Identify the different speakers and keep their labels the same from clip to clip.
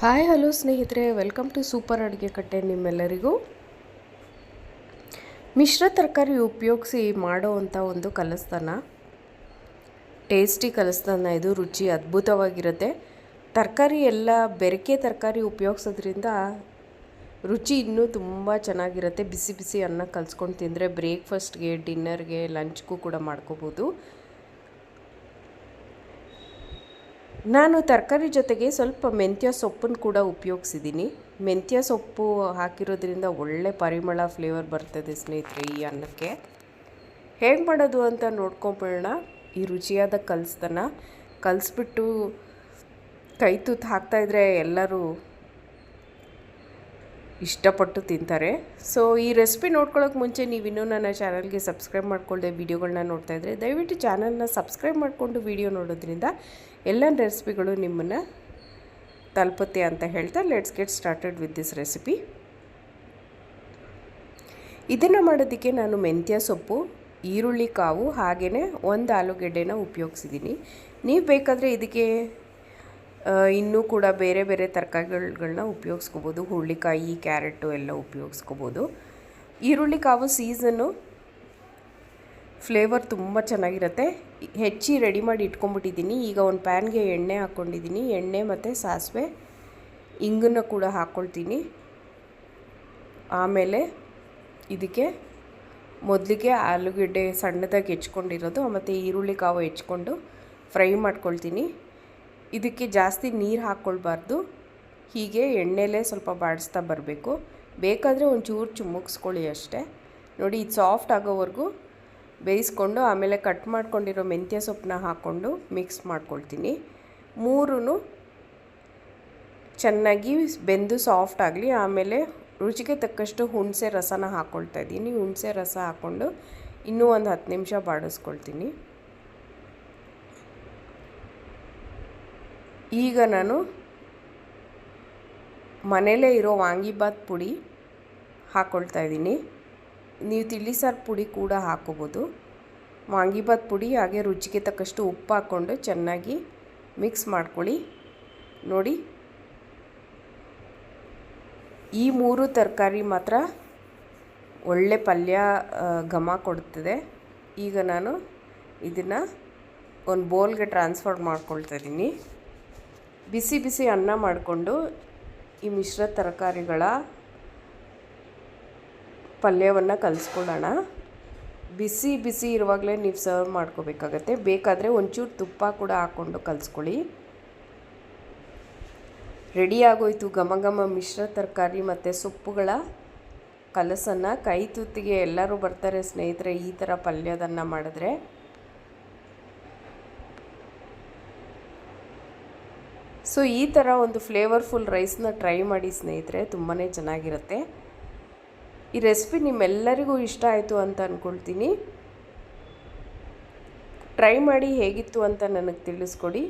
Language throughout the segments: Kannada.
Speaker 1: ಹಾಯ್, ಹಲೋ ಸ್ನೇಹಿತರೆ. Welcome to super Aduge Katte ನಿಮ್ಮೆಲ್ಲರಿಗೂ. ಮಿಶ್ರ ತರಕಾರಿ ಉಪಯೋಗಿಸಿ ಮಾಡೋವಂಥ ಒಂದು ಕಲಸ್ತಾನ. ಟೇಸ್ಟಿ ಕಲಸ್ತಾನ. ಇದು ರುಚಿ ಅದ್ಭುತವಾಗಿರುತ್ತೆ. ತರಕಾರಿ ಎಲ್ಲ, ಬೆರಕೆ ತರಕಾರಿ ಉಪಯೋಗಿಸೋದ್ರಿಂದ ರುಚಿ ಇನ್ನೂ ತುಂಬ ಚೆನ್ನಾಗಿರುತ್ತೆ. ಬಿಸಿ ಬಿಸಿ ಅನ್ನ ಕಲಿಸ್ಕೊಂಡು ತಿಂದರೆ ಬ್ರೇಕ್ಫಾಸ್ಟ್ಗೆ ಡಿನ್ನರ್ಗೆ ಲಂಚ್ಗೂ ಕೂಡ ಮಾಡ್ಕೋಬೋದು. ನಾನು ತರಕಾರಿ ಜೊತೆಗೆ ಸ್ವಲ್ಪ ಮೆಂತ್ಯ ಸೊಪ್ಪನ್ನು ಕೂಡ ಉಪಯೋಗಿಸಿದ್ದೀನಿ. ಮೆಂತ್ಯ ಸೊಪ್ಪು ಹಾಕಿರೋದ್ರಿಂದ ಒಳ್ಳೆ ಪರಿಮಳ ಫ್ಲೇವರ್ ಬರ್ತದೆ ಸ್ನೇಹಿತರೆ ಈ ಅನ್ನಕ್ಕೆ. ಹೇಗೆ ಮಾಡೋದು ಅಂತ ನೋಡ್ಕೊಂಬಿಡೋಣ ಈ ರುಚಿಯಾದ ಕಲಿಸ್ತಾನ ಕಲಿಸ್ಬಿಟ್ಟು ಕೈ ತುತ್ತು ಹಾಕ್ತಾಯಿದ್ರೆ ಎಲ್ಲರೂ ಇಷ್ಟಪಟ್ಟು ತಿಂತಾರೆ. ಸೊ ಈ ರೆಸಿಪಿ ನೋಡ್ಕೊಳ್ಳೋಕೆ ಮುಂಚೆ ನೀವು ಇನ್ನೂ ನನ್ನ ಚಾನಲ್ಗೆ ಸಬ್ಸ್ಕ್ರೈಬ್ ಮಾಡಿಕೊಳ್ಳದೆ ವೀಡಿಯೋಗಳನ್ನ ನೋಡ್ತಾ ಇದ್ದರೆ ದಯವಿಟ್ಟು ಚಾನಲ್ನ ಸಬ್ಸ್ಕ್ರೈಬ್ ಮಾಡಿಕೊಂಡು ವೀಡಿಯೋ ನೋಡೋದ್ರಿಂದ ಎಲ್ಲ ರೆಸಿಪಿಗಳು ನಿಮ್ಮನ್ನು ತಲುಪುತ್ತೆ ಅಂತ ಹೇಳ್ತಾ let's get started with this recipe ಇದನ್ನು ಮಾಡೋದಕ್ಕೆ ನಾನು ಮೆಂತ್ಯ ಸೊಪ್ಪು, ಈರುಳ್ಳಿ ಕಾವು ಹಾಗೆಯೇ ಒಂದು ಆಲೂಗೆಡ್ಡೆನ ಉಪಯೋಗಿಸಿದ್ದೀನಿ ನೀವು ಬೇಕಾದರೆ ಇದಕ್ಕೆ ಇನ್ನೂ ಕೂಡ ಬೇರೆ ಬೇರೆ ತರಕಾರಿಗಳನ್ನ ಉಪಯೋಗಿಸ್ಕೋಬೋದು. ಹುರುಳಿಕಾಯಿ, ಕ್ಯಾರೆಟು ಎಲ್ಲ ಉಪಯೋಗಿಸ್ಕೋಬೋದು. ಈರುಳ್ಳಿ ಕಾವು ಸೀಸನ್ನು ಫ್ಲೇವರ್ ತುಂಬ ಚೆನ್ನಾಗಿರುತ್ತೆ. ಹೆಚ್ಚಿ ರೆಡಿ ಮಾಡಿ ಇಟ್ಕೊಂಡ್ಬಿಟ್ಟಿದ್ದೀನಿ ಈಗ ಒಂದು ಪ್ಯಾನ್ಗೆ ಎಣ್ಣೆ ಹಾಕ್ಕೊಂಡಿದ್ದೀನಿ. ಎಣ್ಣೆ ಮತ್ತು ಸಾಸಿವೆ, ಇಂಗನ್ನು ಕೂಡ ಹಾಕ್ಕೊಳ್ತೀನಿ. ಆಮೇಲೆ ಇದಕ್ಕೆ ಮೊದಲಿಗೆ ಆಲೂಗಡ್ಡೆ ಸಣ್ಣದಾಗಿ ಹೆಚ್ಕೊಂಡಿರೋದು, ಮತ್ತು ಈರುಳ್ಳಿ ಕಾವು ಹೆಚ್ಕೊಂಡು ಫ್ರೈ ಮಾಡ್ಕೊಳ್ತೀನಿ. ಇದಕ್ಕೆ ಜಾಸ್ತಿ ನೀರು ಹಾಕ್ಕೊಳ್ಬಾರ್ದು ಹೀಗೆ ಎಣ್ಣೆಲೇ ಸ್ವಲ್ಪ ಬಾಡಿಸ್ತಾ ಬರಬೇಕು. ಬೇಕಾದರೆ ಒಂಚೂರು ಚುಮ್ಮುಕ್ಸ್ಕೊಳ್ಳಿ ಅಷ್ಟೇ. ನೋಡಿ, ಇದು ಸಾಫ್ಟ್ ಆಗೋವರೆಗೂ ಬೇಯಿಸ್ಕೊಂಡು ಆಮೇಲೆ ಕಟ್ ಮಾಡ್ಕೊಂಡಿರೋ ಮೆಂತ್ಯ ಸೊಪ್ಪನ್ನ ಹಾಕ್ಕೊಂಡು ಮಿಕ್ಸ್ ಮಾಡ್ಕೊಳ್ತೀನಿ. ಮೂರೂ ಚೆನ್ನಾಗಿ ಬೆಂದು ಸಾಫ್ಟ್ ಆಗಲಿ, ಆಮೇಲೆ ರುಚಿಗೆ ತಕ್ಕಷ್ಟು ಹುಣಸೆ ರಸನ ಹಾಕ್ಕೊಳ್ತಾ ಇದ್ದೀನಿ. ಹುಣಸೆ ರಸ ಹಾಕ್ಕೊಂಡು ಇನ್ನೂ ಒಂದು ಹತ್ತು ನಿಮಿಷ ಬಾಡಿಸ್ಕೊಳ್ತೀನಿ. ಈಗ ನಾನು ಮನೇಲೇ ಇರೋ ವಾಂಗಿಬಾತ್ ಪುಡಿ ಹಾಕ್ಕೊಳ್ತಾ ಇದ್ದೀನಿ. ನೀವು ತಿಳಿ ಸಾರು ಪುಡಿ ಕೂಡ ಹಾಕೋಬೋದು. ವಾಂಗಿಬಾತ್ ಪುಡಿ ಹಾಗೆ ರುಚಿಗೆ ತಕ್ಕಷ್ಟು ಉಪ್ಪು ಹಾಕ್ಕೊಂಡು ಚೆನ್ನಾಗಿ ಮಿಕ್ಸ್ ಮಾಡ್ಕೊಳ್ಳಿ. ನೋಡಿ. ಈ ಮೂರು ತರಕಾರಿ ಮಾತ್ರ ಒಳ್ಳೆ ಪಲ್ಯ ಘಮ ಕೊಡ್ತದೆ. ಈಗ ನಾನು ಇದನ್ನು ಒಂದು ಬೋಲ್ಗೆ ಟ್ರಾನ್ಸ್ಫರ್ ಮಾಡ್ಕೊಳ್ತಾ ಇದ್ದೀನಿ. ಬಿಸಿ ಬಿಸಿ ಅನ್ನ ಮಾಡಿಕೊಂಡು ಈ ಮಿಶ್ರ ತರಕಾರಿಗಳ ಪಲ್ಯವನ್ನು ಕಲಿಸ್ಕೊಳ್ಳೋಣ. ಬಿಸಿ ಬಿಸಿ ಇರುವಾಗಲೇ ನೀವು ಸರ್ವ್ ಮಾಡ್ಕೋಬೇಕಾಗತ್ತೆ. ಬೇಕಾದರೆ ಒಂಚೂರು ತುಪ್ಪ ಕೂಡ ಹಾಕ್ಕೊಂಡು ಕಲಿಸ್ಕೊಳ್ಳಿ. ರೆಡಿ ಆಗೋಯ್ತು. ಘಮ ಘಮ ಮಿಶ್ರ ತರಕಾರಿ ಮತ್ತು ಸೊಪ್ಪುಗಳ ಕಲಸನ್ನು. ಕೈ ತುತ್ತಿಗೆ ಎಲ್ಲರೂ ಬರ್ತಾರೆ ಸ್ನೇಹಿತರೆ, ಈ ಥರ ಪಲ್ಯದನ್ನು ಮಾಡಿದ್ರೆ. ಸೊ ಈ ಥರ ಒಂದು ಫ್ಲೇವರ್ಫುಲ್ ರೈಸ್ನ ಟ್ರೈ ಮಾಡಿ ಸ್ನೇಹಿತರೆ ತುಂಬಾ ಚೆನ್ನಾಗಿರುತ್ತೆ. ಈ ರೆಸಿಪಿ ನಿಮ್ಮೆಲ್ಲರಿಗೂ ಇಷ್ಟ ಆಯಿತು ಅಂತ ಅಂದ್ಕೊಳ್ತೀನಿ ಟ್ರೈ ಮಾಡಿ ಹೇಗಿತ್ತು ಅಂತ ನನಗೆ ತಿಳಿಸ್ಕೊಡಿ.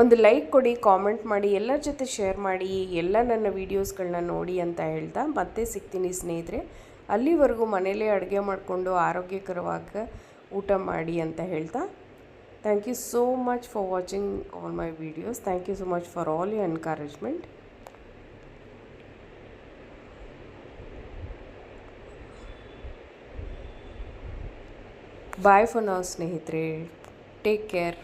Speaker 1: ಒಂದು ಲೈಕ್ ಕೊಡಿ ಕಾಮೆಂಟ್ ಮಾಡಿ, ಎಲ್ಲರ ಜೊತೆ ಶೇರ್ ಮಾಡಿ, ಎಲ್ಲ ನನ್ನ ವೀಡಿಯೋಸ್ಗಳನ್ನ ನೋಡಿ ಅಂತ ಹೇಳ್ತಾ ಮತ್ತೆ ಸಿಗ್ತೀನಿ ಸ್ನೇಹಿತರೆ. ಅಲ್ಲಿವರೆಗೂ ಮನೆಯಲ್ಲೇ ಅಡುಗೆ ಮಾಡಿಕೊಂಡು ಆರೋಗ್ಯಕರವಾಗಿ ಊಟ ಮಾಡಿ ಅಂತ ಹೇಳ್ತಾ thank you so much for watching all my videos thank you so much for all you encouragement bye for now ಸ್ನೇಹಿತರೆ. Take care